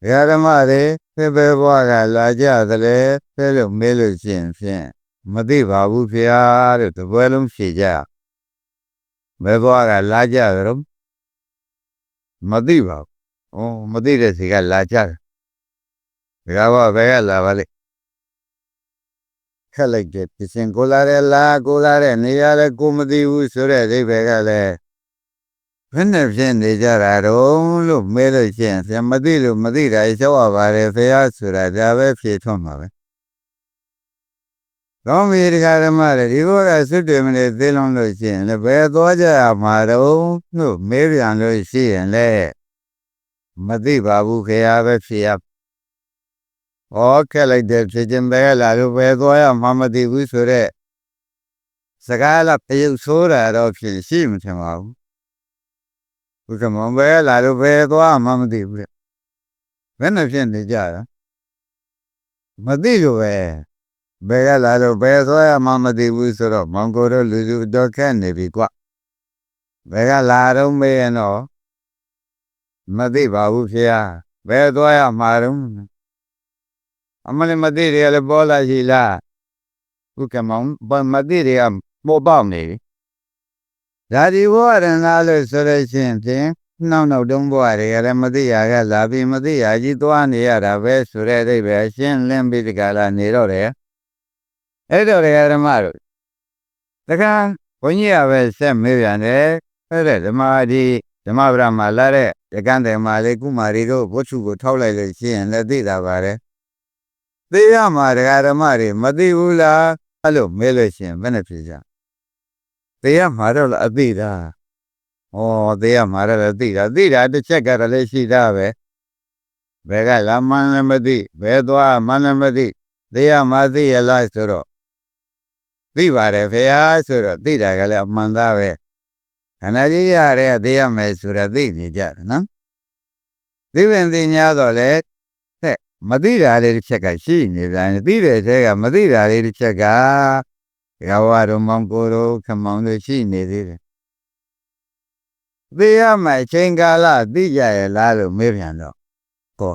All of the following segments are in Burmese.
ဘုရားဓမ္မတွေဖေဖေဘွားကလာကြသလဲဖဲလို့မေးလို့ရှိရင်ဖြင့်မသိပါဘူးဖေဟာတဲ့တပွဲလုံးဖြေကြဘယ်ဘွားကလာကြသလဲမသိပါဘူးဩမသိတဲ့စီကလာကြတယ်ဘုရားဘွားဘယ်ကလာပါလိမ့်ခက်လိုက်တဲ့ပြစင်ကိုလာတဲ့လာကိုလာတဲ့နေရာလဲကိုမသိဘူးဆိုတဲ့အိဗယ်ကလည်း ဘယ်နဲ့ဖြစ်နေကြတာတော့လို့မဲလို့ရှိရင်ဆရာမသိလို့မသိတာရှောက်ရပါတယ်ဖေဟာဆိုတာဒါပဲဖြေထွန်းမှာပဲကောင်းပြီတရားဓမ္မတွေဒီဘက်ကစွတ်တွေမနေသေးလုံးလို့ရှိရင်လည်းဘယ်သွားကြရမှာတော့လို့မဲပြန်လို့ရှိရင်လည်းမသိပါဘူးခေဟာပဲဖြေရဩခက်လိုက်တဲ့ဖြစ်ခြင်းပဲလာလို့ပဲသွားရမှမသိဘူးဆိုတော့စကားလားပြုတ်ဆိုးတာတော့ဖြစ်ရှိမထင်ပါဘူး ဘုကမောပဲလာလို့ပဲသွားမှမသိဘူးတဲ့ဘယ်နဲ့ဖြစ်နေကြတာမသိလို့ပဲဘယ်ကလာလို့ဘယ်သွားရမှမသိဘူးဆိုတော့မောင်ကိုတို့လူလူတော့ခက်နေပြီကွဘယ်ကလာတော့မေးရင်တော့မသိပါဘူးဖေဟာဘယ်သွားရမှာတော့အမလည်းမသိတယ်လည်းပေါ်လာရှိလားဘုကမောင်ဘာမသိတယ်ကမောပေါက်နေပြီ ဒါဒီဘဝရဏလို့ဆိုလို့ရှိရင်ဖြင့်နောက်နောက်တုံးဘဝတွေကလည်းမသိရကလာပြီးမသိရကြီးသွားနေရတာပဲဆိုတဲ့အိဗယ်ရှင်းလင်းပြီးဒီကလာနေတော့တယ်အဲ့တော့ဓမ္မတို့တခါဘုန်းကြီးကပဲဆက်မေးပြန်တယ်အဲ့ဒါဓမ္မဒီဓမ္မဗရမလာတဲ့ရကန်းတယ်မာလေးကုမာရီတို့ဘုထုကိုထောက်လိုက်လို့ရှိရင်လည်းသိတာပါတယ်သိရမှာတရားဓမ္မတွေမသိဘူးလားအဲ့လိုမေးလို့ရှိရင်ဘယ်နဲ့ဖြစ်ကြ သိရမှာတော့အသိတာဩသိရမှာတော့သိတာသိတာတစ်ချက်ကတော့လည်းရှိတာပဲဘယ်ကလာမှန်းလည်းမသိဘယ်သွားမှန်းလည်းမသိသိရမှာသိရလားဆိုတော့သိပါတယ်ဖေဟာဆိုတော့သိတာကလည်းအမှန်သားပဲခန္ဓာကြီးရတဲ့သိရမယ်ဆိုတော့သိနေကြတယ်နော်သိပင်သိ냐တော့လေတဲ့မသိတာလေးတစ်ချက်ကရှိနေပြန်သိတဲ့ထဲကမသိတာလေးတစ်ချက်က ရောဝတော်မောင်ကိုတို့ခမောင်တို့ရှိနေသေးတယ်သိရမယ်ချိန်ကာလသိကြရဲ့လားလို့မေးပြန်တော့ကော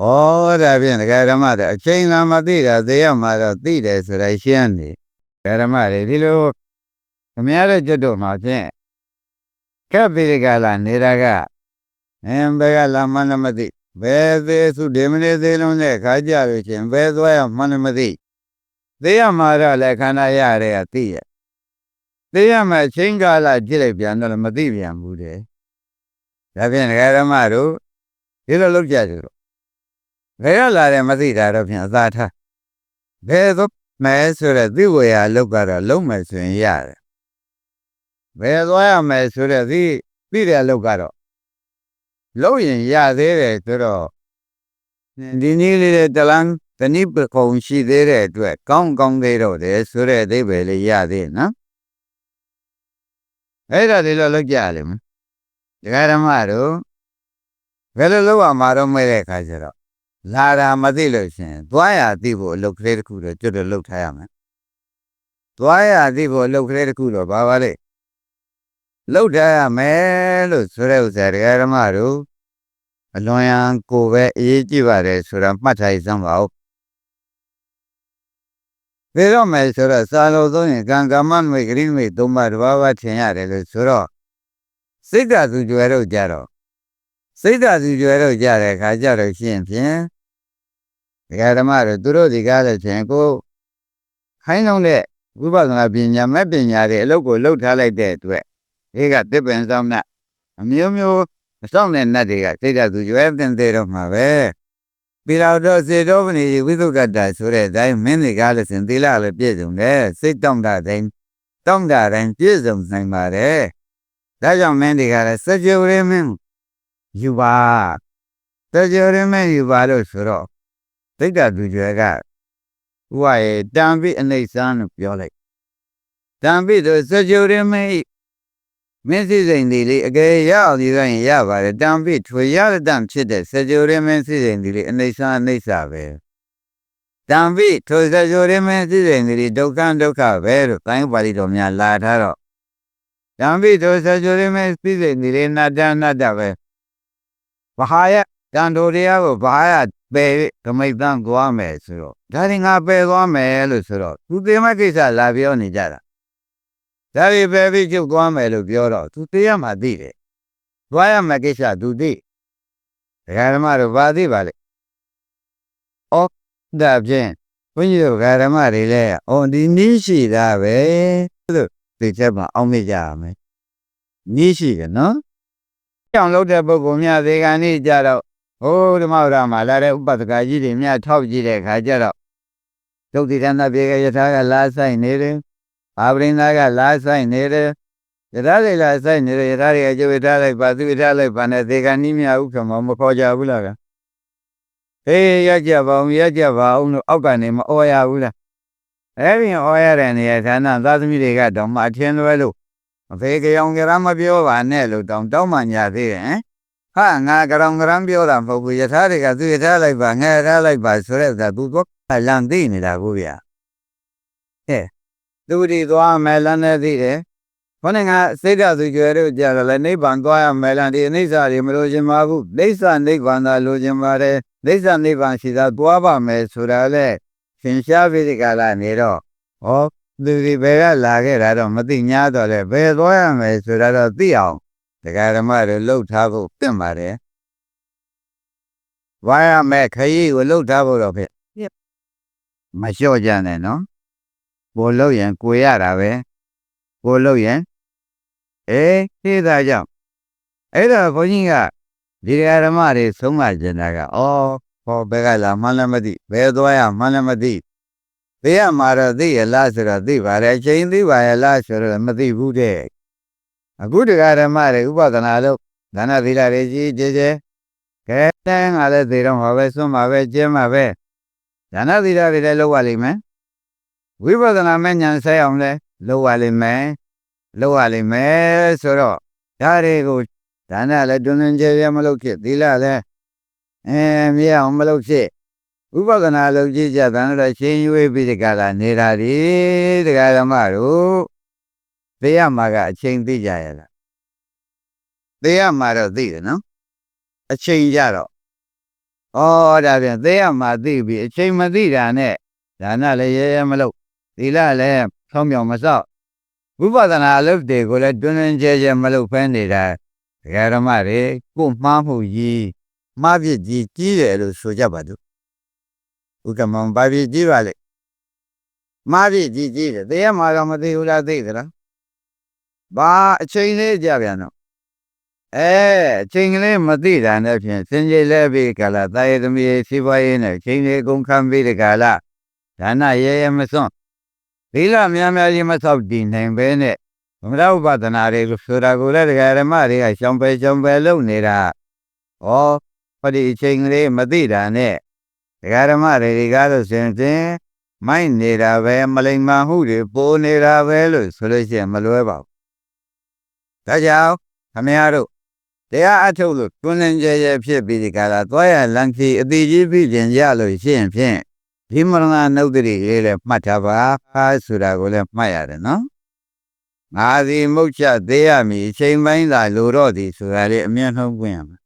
ဩဒါဖြင့်ဒကာဓမ္မတဲ့အချိန်လာမသိတာသိရမှာတော့သိတယ်ဆိုတာရှင်းနေဒကာဓမ္မတွေဒီလိုခမရတဲ့ကျွတ်တို့မှာဖြင့်ကပ်ပိရကလာနေတာကအင်းဘယ်ကလာမှလည်းမသိဘယ်သေးစုဒီမလေးသေးလုံးနဲ့ခါကြလို့ချင်းဘယ်သွားရမှလည်းမသိ သိရမှာတော့လည်းခန္ဓာရတဲ့ကသိရသိရမှာချင်းကာလကြည့်လိုက်ပြန်တော့မသိပြန်ဘူးတဲ့ဒါဖြင့်ဒကာဓမ္မတို့ဒီလိုလုပ်ကြကြတော့ဘယ်ရလာတယ်မသိတာတော့ဖြင့်အသာထားဘယ်သို့မဲဆိုတဲ့သိဝေယလောက်ကတော့လုံးမယ်ဆိုရင်ရတယ်ဘယ်သွားရမယ်ဆိုတဲ့သိသိတဲ့အလုပ်ကတော့လုံးရင်ရသေးတယ်ဆိုတော့ဒီနည်းလေးတဲ့တလန်း တနည်းပကုံရှိသေးတဲ့အတွက်ကောင်းကောင်းသေးတော့တယ်ဆိုတဲ့အသေးပဲလေးရသေးနော်အဲ့ဒါလေးတော့လောက်ကြရလိမ့်မယ်ဒကာဓမ္မတို့ဘယ်လိုလုပ်ရမှာတော့မဲ့တဲ့အခါကျတော့လာတာမသိလို့ရှင်သွားရသိဖို့အလုပ်ကလေးတစ်ခုတော့ကျွတ်တော့လုပ်ထားရမယ်သွားရသိဖို့အလုပ်ကလေးတစ်ခုတော့ဘာပါလဲလုပ်ထားရမယ်လို့ဆိုတဲ့ဥစ္စာတရားဓမ္မတို့အလွန်ရန်ကိုပဲအရေးကြီးပါတယ်ဆိုတာမှတ်ထားစမ်းပါဦး ပြေတော့မယ်ဆိုတော့စာလို့သုံးရင်ကံကမ္မမိတ်ဂရိမိတ်သုံးပါးတစ်ပါးပါထင်ရတယ်လို့ဆိုတော့စိတ်ဓာတ်သူကျွဲတော့ကြတော့စိတ်ဓာတ်သူကျွဲတော့ကြတဲ့ခါကြတော့ရှင်းဖြင့်ဒကာဓမ္မတို့သူတို့ဒီကားလို့ဖြင့်ကိုခိုင်းလုံးတဲ့ဝိပဿနာပညာမဲ့ပညာတွေအလုပ်ကိုလုပ်ထားလိုက်တဲ့အတွက်ဒီကတစ်ပင်ဆောင်နဲ့အမျိုးမျိုးအဆောင်တဲ့နတ်တွေကစိတ်ဓာတ်သူကျွဲတင်သေးတော့မှာပဲ ပြည်တော်စေတော်မဏိဝိသုကတ္တဆိုတဲ့အတိုင်းမင်းတွေကလည်းစဉ်သီလလည်းပြည့်စုံတယ်စိတ်တောင့်တတိုင်းတောင့်တတိုင်းပြည့်စုံနိုင်ပါတယ်ဒါကြောင့်မင်းတွေကလည်းစကြဝဠာမင်းယူပါစကြဝဠာမင်းယူပါလို့ဆိုတော့သိတ္တသူကျွဲကဥဝရေတံပိအနိစ္စံလို့ပြောလိုက်တံပိဆိုစကြဝဠာမင်း မင်းစိစိန်ဒီလေးအကယ်ရအောင်ဒီဆိုင်ရပါတယ်တံပိထွေရတဲ့တံဖြစ်တဲ့စကြိုရင်းမင်းစိစိန်ဒီလေးအနေဆာအနေဆာပဲတံပိထိုစကြိုရင်းမင်းစိစိန်ဒီလေးဒုက္ခဒုက္ခပဲလို့တိုင်းပါဠိတော်များလာထားတော့တံပိထိုစကြိုရင်းမင်းစိစိန်ဒီလေးနာတန်နာတပဲဘာဟာယတန်တို့တရားကိုဘာဟာယပယ်ဓမိတ်တန်သွားမယ်ဆိုတော့ဒါရင်ငါပယ်သွားမယ်လို့ဆိုတော့သူတင်မဲ့ကိစ္စလာပြောနေကြတာ ဒါပေပယ်ပြီးကျုပ်သွားမယ်လို့ပြောတော့သူသေးရမှသိတယ်သွားရမယ်ကိစ္စသူသိဒကာဓမ္မတို့ဘာသိပါလဲဩဒါဖြင့်ဘုန်းကြီးတို့ဒကာဓမ္မတွေလည်းဩဒီနည်းရှိတာပဲလို့သိချက်မှာအောင်းမိကြရမယ်နည်းရှိတယ်နော်ကြောင်လုပ်တဲ့ပုဂ္ဂိုလ်များဒီကနေ့ကြတော့ဟိုဓမ္မဝရမှာလာတဲ့ဥပဒကကြီးတွေများထောက်ကြည့်တဲ့ခါကျတော့ဒုက္တိတနာပြေကယထာကလာဆိုင်နေတယ် အာပရိန္ဒကလာဆိုင်နေတယ်ယထာတွေလာဆိုင်နေတယ်ယထာတွေအကျိုးထားလိုက်ပါသူထားလိုက်ပါနဲ့ဒီကနေ့မြဥက္ကမမခေါ်ကြဘူးလားကဟေးရကြပါအောင်ရကြပါအောင်လို့အောက်ကနေမအော်ရဘူးလားအဲ့ဒီအော်ရတဲ့နေရာဌာနသာသမီတွေကတော့မှအထင်လွဲလို့အဖေကြောင်ကြရမပြောပါနဲ့လို့တောင်းတောင်းမှညာသေးတယ်ဟမ်ဟာငါကြောင်ကြရမ်းပြောတာမဟုတ်ဘူးယထာတွေကသူယထာလိုက်ပါငါထားလိုက်ပါဆိုတဲ့သာသူတော့လမ်းသိနေတာကိုဗျာဟဲ့ သူဒီသွားမယ်လမ်းနဲ့သိတယ်ခေါင်းကစိတ်ဓာတ်သူကျွဲတို့ကြတော့လည်းနိဗ္ဗာန်သွားရမယ်လမ်းဒီအနိစ္စတွေမလို့ခြင်းပါဘူးဒိဋ္ဌာနိဗ္ဗာန်သာလိုခြင်းပါတယ်ဒိဋ္ဌာနိဗ္ဗာန်ရှိတာသွားပါမယ်ဆိုတာလေသင်ရှားပြီးဒီကလာနေတော့ဟောသူဒီဘယ်ကလာခဲ့တာတော့မသိ냐တော့လေဘယ်သွားရမယ်ဆိုတာတော့သိအောင်တရားဓမ္မတွေလှုပ်ထားဖို့ပြင့်ပါတယ်ဝါရမယ်ခရီးကိုလှုပ်ထားဖို့တော့ဖြစ်မလျှော့ကြနဲ့နော် ကိုလှုပ်ရင်ကိုရတာပဲကိုလှုပ်ရင်အေးသိတာကြောင့်အဲ့တော့ဘုန်းကြီးကဒီဓမ္မတွေဆုံးမကျင်တာကဩဟောဘယ်ကလာမှန်းလည်းမသိဘယ်သွားရမှန်းလည်းမသိသိရမှာတော့သိရလားဆိုတော့သိပါတယ်အချိန်သိပါရဲ့လားဆိုတော့မသိဘူးတဲ့အခုတရားဓမ္မတွေဥပဒနာလို့ဒါနသီလတွေကြီးကြဲကြဲကဲတန်းကလည်းသေတော့ဟောပဲစွန့်မှာပဲကျဲမှာပဲဒါနသီလတွေလည်းလုပ်ရလိမ့်မယ် ဝိပဿနာမဲ့ဉာဏ်ဆက်အောင်လဲလုပ်ရလိမ့်မယ်လုပ်ရလိမ့်မယ်ဆိုတော့ဒါတွေကိုဒါနလည်းတွင်တွင်ကြဲကြဲမလုပ်ဖြစ်သီလလည်းအဲမြဲအောင်မလုပ်ဖြစ်ဥပဒနာလုပ်ကြည့်ကြတယ်တော့ချင်းရွေးပြီးတကလာနေတာဒီတကဓမ္မတို့သိရမှာကအချိန်သိကြရလားသိရမှာတော့သိတယ်နော်အချိန်ကြတော့ဩဒါပြန်သိရမှာသိပြီအချိန်မသိတာနဲ့ဒါနလည်းရဲရဲမလုပ် သီလလည်းဆောင်းမြောင်မစောက်ဝိပဿနာအလုပ်တွေကိုလည်းတွင်တွင်ကြဲကြဲမလုပ်ဖဲနေတာဒကာဓမ္မတွေကိုမှားမှုကြီးမှားပြစ်ကြီးကြီးတယ်လို့ဆိုကြပါစို့ဥက္ကမံဘာပြစ်ကြီးပါလေမှားပြစ်ကြီးကြီးတယ်သိရမှာတော့မသိဘူးလားသိသလားဘာအချိန်လေးကြပြန်တော့အဲအချိန်ကလေးမသိတာနဲ့ဖြင့်စင်ကြယ်လဲပြီးကလာတာယသမီးစီးပွားရေးနဲ့ချိန်လေးကုန်ခံပြီးတကလာဒါနရဲရဲမစွန့် သီလများများကြီးမဆောက်တည်နိုင်ပဲနဲ့ဗမဒဥပဒနာတွေဆိုတာကိုလည်းတရားဓမ္မတွေကရှောင်ပယ်ရှောင်ပယ်လုပ်နေတာဩဟောဒီအချိန်ကလေးမသိတာနဲ့တရားဓမ္မတွေကတော့စင်စင်မိုက်နေတာပဲမလိမ္မာမှုတွေပိုးနေတာပဲလို့ဆိုလို့ရှိရင်မလွဲပါဘူးဒါကြောင့်ခမရတို့တရားအထုတ်လို့တွန်းလင်းကြဲဖြစ်ပြီးဒီကလာသွားရလန်ခီအတိကြီးပြီးကျင်ရလို့ရှိရင်ဖြင့် ဒီမရဏနုဒ္ဒရိလေးလည်းမှတ်ထားပါဆိုတာကိုလည်းမှတ်ရတယ်နော်ငါသည်မုတ်ချသေးရမည်အချိန်ပိုင်းသာလိုတော့သည်ဆိုတာလေးအမြတ်နှုံးပွင့်ရမယ်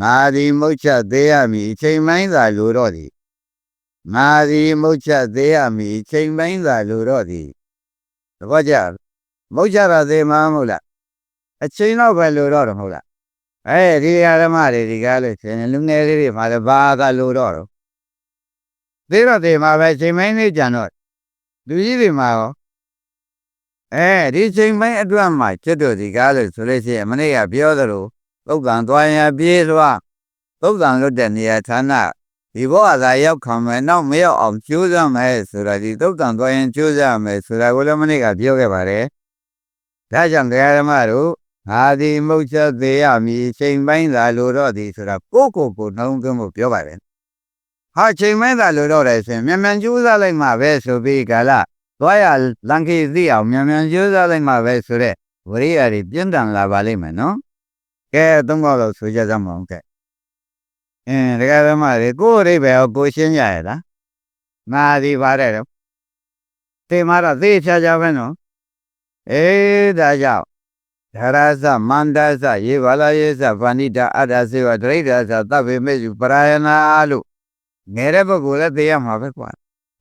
ငါသည်မုတ်ချသေးရမည်အချိန်ပိုင်းသာလိုတော့သည်ငါသည်မုတ်ချသေးရမည်အချိန်ပိုင်းသာလိုတော့သည်သဘောကျမုတ်ချတာသေးမှမဟုတ်လားအချိန်တော့ပဲလိုတော့တယ်မဟုတ်လားအဲဒီဓမ္မတွေဒီကားလို့ရှင်လူငယ်လေးတွေမှလည်းဘာသာလိုတော့တော့ သေးတော့သေးမှာပဲချိန်ပိုင်းလေးကြံတော့လူကြီးတွေမှာရောအဲဒီချိန်ပိုင်းအတွက်မှာကျွတ်တို့ဒီကားလို့ဆိုလို့ရှိရင်မနေ့ကပြောသလိုသုတ်တန်သွားရင်ပြေးသွားသုတ်တန်လွတ်တဲ့နေရာဌာနဒီဘောအသာရောက်ခံမယ်နောက်မရောက်အောင်ကြိုးစားမယ်ဆိုတာဒီသုတ်တန်သွားရင်ကြိုးစားမယ်ဆိုတာကိုလည်းမနေ့ကပြောခဲ့ပါတယ်ဒါကြောင့်တရားဓမ္မတို့ငါသည်မုတ်ချက်သေးရမည်ချိန်ပိုင်းသာလိုတော့သည်ဆိုတာကိုကိုကိုနှုံးသွင်းဖို့ပြောပါတယ် ဟာချိန်ပိုင်းသာလိုတော့တယ်ဆိုရင်မြန်မြန်ကြိုးစားလိုက်မှပဲဆိုပြီးကာလသွားရလန်ခေသိအောင်မြန်မြန်ကြိုးစားလိုက်မှပဲဆိုတဲ့ဝရိယတွေပြင်းထန်လာပါလိမ့်မယ်နော်ကဲသုံးခေါက်လို့ဆိုကြစမ်းမအောင်ကဲအင်းတရားဓမ္မတွေကိုယ်အိဗယ်ကိုရှင်းရရလားငါဒီပါတယ်တော့တေမာတော့သိချာချာပဲနော်အေးဒါကြောင့်ဓာရသမန္တသယေဘာလာယေသဗန္နိတာအတ္တစေဝဒရိဋ္ဌာသသဗ္ဗေမေစုပရာယနာလို့ ငယ်တဲ့ပုဂ္ဂိုလ်လည်းသိရမှာပဲကွာ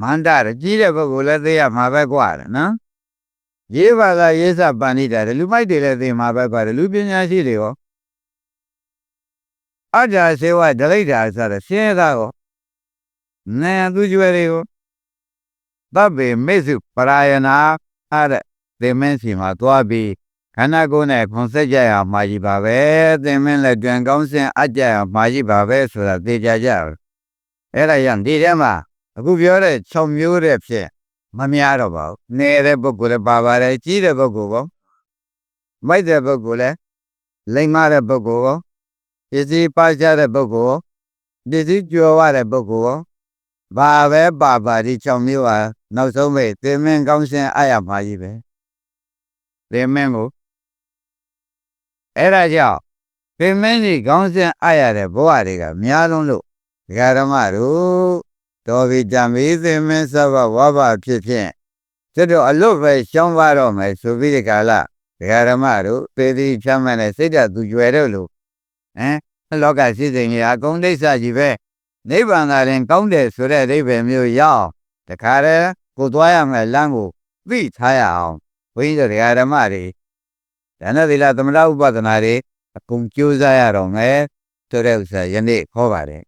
မန္တရကြီးတဲ့ပုဂ္ဂိုလ်လည်းသိရမှာပဲကွာနော်ယေဘာလာယေသဗန္နိတာလူမိုက်တွေလည်းသိမှာပဲကွာလူပညာရှိတွေရောအတ္တစေဝဒရိဋ္ဌာဆိုတဲ့ဆင်းရဲသားရောနာသူကျွဲတွေကိုသဗ္ဗေမေစုပရာယနာအဲ့ဒါသင်မင်းစီမှာသွားပြီးခန္ဓာကိုယ်နဲ့ခွန်ဆက်ကြရမှာကြီးပါပဲသင်မင်းလည်းကြံကောင်းစင်အကြရမှာကြီးပါပဲဆိုတာသိကြကြ အဲ့ဒါရန်ဒီထဲမှာအခုပြောတဲ့6မျိုးတဲ့ဖြစ်မများတော့ပါဘူးနေတဲ့ပုဂ္ဂိုလ်လည်းပါပါတယ်ကြီးတဲ့ပုဂ္ဂိုလ်ကောမိုက်တဲ့ပုဂ္ဂိုလ်လည်းလိမ္မာတဲ့ပုဂ္ဂိုလ်ကောပစ္စည်းပါကြတဲ့ပုဂ္ဂိုလ်ပစ္စည်းကြွယ်ဝတဲ့ပုဂ္ဂိုလ်ကောဘာပဲပါပါဒီ6မျိုးဟာနောက်ဆုံးပဲသင်မင်းကောင်းစင်အရမှာကြီးပဲသင်မင်းကိုအဲ့ဒါကြောင့်သင်မင်းကြီးကောင်းစင်အရတဲ့ဘဝတွေကများလုံးလို့ ဒကာဓမ္မတို့တော်ပြီကြံပြီသင်မင်းသဘဝဘဖြစ်ဖြင့်ကျွတ်တော့အလွတ်ပဲရှောင်းပါတော့မယ်ဆိုပြီးဒီကလာဒကာဓမ္မတို့သေသည်ဖြမ်းမှန်တဲ့စိတ်ဓာတ်သူကျွယ်တော့လို့ဟမ်လောကစိစိမ်ကြီးအကုန်ဒိဋ္ဌကြီးပဲနိဗ္ဗာန်သာရင်ကောင်းတယ်ဆိုတဲ့အဓိပ္ပာယ်မျိုးရောက်တခါတည်းကိုသွားရမယ်လမ်းကိုသိထားရအောင်ဘုန်းကြီးတို့ဓမ္မတွေဒါနသီလသမဏဥပဒနာတွေအကုန်ကြိုးစားရတော့မယ်ဆိုတဲ့ဥစ္စာယနေ့ခေါ်ပါတယ်